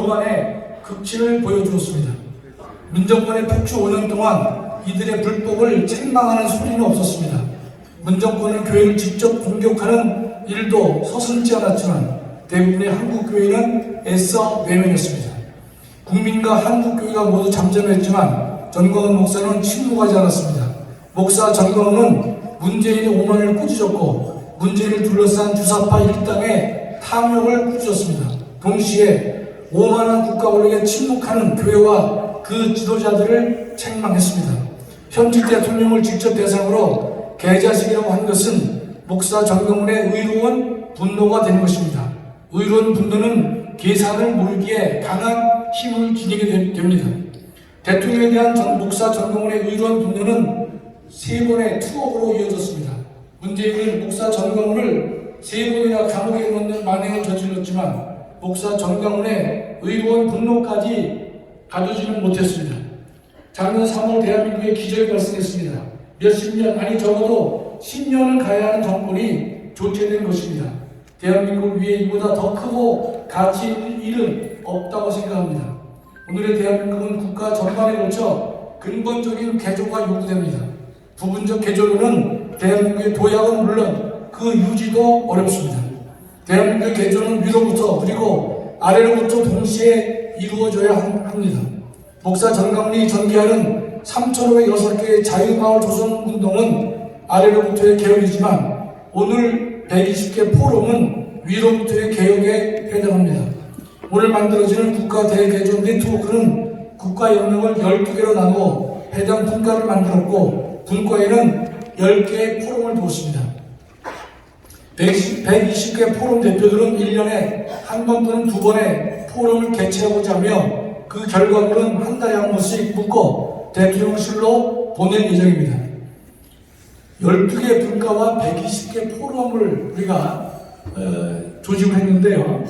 교만의 극치를 보여주었습니다. 문정권의 폭주 5년 동안 이들의 불법을 책망하는 소리는 없었습니다. 문정권은 교회를 직접 공격하는 일도 서슴지 않았지만 대부분의 한국 교회는 애써 외면했습니다. 국민과 한국 교회가 모두 잠잠했지만 전광훈 목사는 침묵하지 않았습니다. 목사 전광훈은 문재인의 오만을 꾸짖었고 문재인을 둘러싼 주사파 일당의 탐욕을 꾸짖었습니다. 동시에 오만한 국가 권력에 침묵하는 교회와 그 지도자들을 책망했습니다. 현직 대통령을 직접 대상으로 개자식이라고 한 것은 목사 전광훈의 의로운 분노가 되는 것입니다. 의로운 분노는 계산을 모르기에 강한 힘을 지니게 되- 됩니다. 대통령에 대한 전 목사 전광훈의 의로운 분노는 세 번의 투옥으로 이어졌습니다. 문재인은 목사 전광훈을 세 번이나 감옥에 넣는 만행을 저질렀지만 목사 전광훈의 의로운 분노까지 가두지는 못했습니다. 작년 3월 대한민국에 기적이 발생했습니다. 몇십 년, 아니 적어도 10년은 가야 하는 정권이 존재된 것입니다. 대한민국을 위해 이보다 더 크고 가치 있는 일은 없다고 생각합니다. 오늘의 대한민국은 국가 전반에 걸쳐 근본적인 개조가 요구됩니다. 부분적 개조로는 대한민국의 도약은 물론 그 유지도 어렵습니다. 대한민국의 개조는 위로부터 그리고 아래로부터 동시에 이루어져야 함- 합니다. 목사 전광훈이 전개하는 3,506개의 자유마을 조성운동은 아래로부터의 개혁이지만 오늘 120개 포럼은 위로부터의 개혁에 해당합니다. 오늘 만들어지는 국가 대개조 네트워크는 국가 영역을 12개로 나누어 해당 분과를 만들었고 분과에는 10개의 포럼을 두었습니다. 120, 120개 포럼 대표들은 1년에 한 번 또는 두 번의 포럼을 개최하고자 하며 그 결과물은 한 달에 한 번씩 묶어 대통령실로 보낼 예정입니다. 12개 분과와 120개 포럼을 우리가 어, 조직을 했는데요.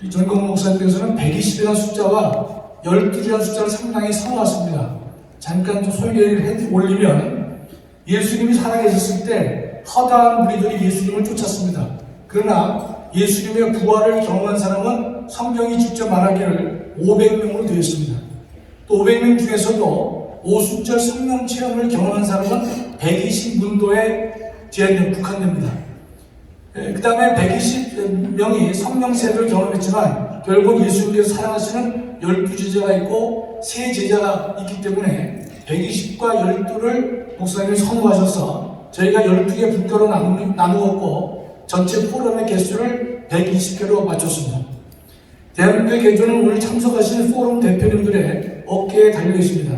이 전공 목사님께서는 120이라는 숫자와 12이라는 숫자를 상당히 선호하십니다. 잠깐 좀 소개를 해 올리면 예수님이 살아계셨을 때 허다한 무리들이 예수님을 쫓았습니다. 그러나 예수님의 부활을 경험한 사람은 성경이 직접 말하기를 500명으로 되어 있습니다. 또 500명 중에서도 오순절 성령 체험을 경험한 사람은 120문도에 제한된 국한됩니다. 그 다음에 120명이 성령 세례를 경험했지만 결국 예수님께서 사랑하시는 12제자가 있고 세 제자가 있기 때문에 120과 12를 목사님이 선호하셔서 저희가 12개 분교로 나누, 나누었고 전체 포럼의 개수를 120개로 맞췄습니다. 대한민국의 개조는 오늘 참석하신 포럼 대표님들의 어깨에 달려 있습니다.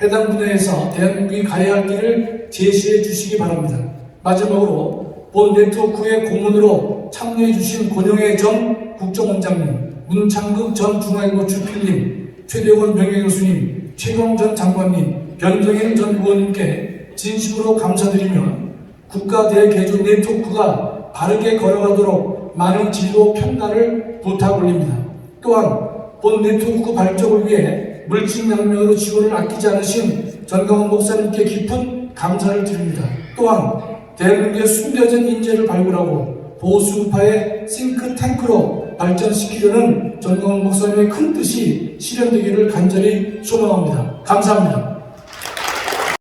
해당 분야에서 대한민국이 가야 할 길을 제시해 주시기 바랍니다. 마지막으로 본 네트워크의 고문으로 참여해 주신 권영애 전 국정원장님, 문창극 전 중앙일보 주필님, 최대원 명예 교수님, 최경 전 장관님, 변정일 전 의원님께 진심으로 감사드리며 국가 대개조 네트워크가 바르게 걸어가도록 많은 지도 평가를 부탁 올립니다. 또한 본 네트워크 발족을 위해 물질명령으로 지원을 아끼지 않으신 전광훈 목사님께 깊은 감사를 드립니다. 또한 대한민국의 숨겨진 인재를 발굴하고 보수파의 싱크탱크로 발전시키려는 전광훈 목사님의 큰 뜻이 실현되기를 간절히 소망합니다. 감사합니다.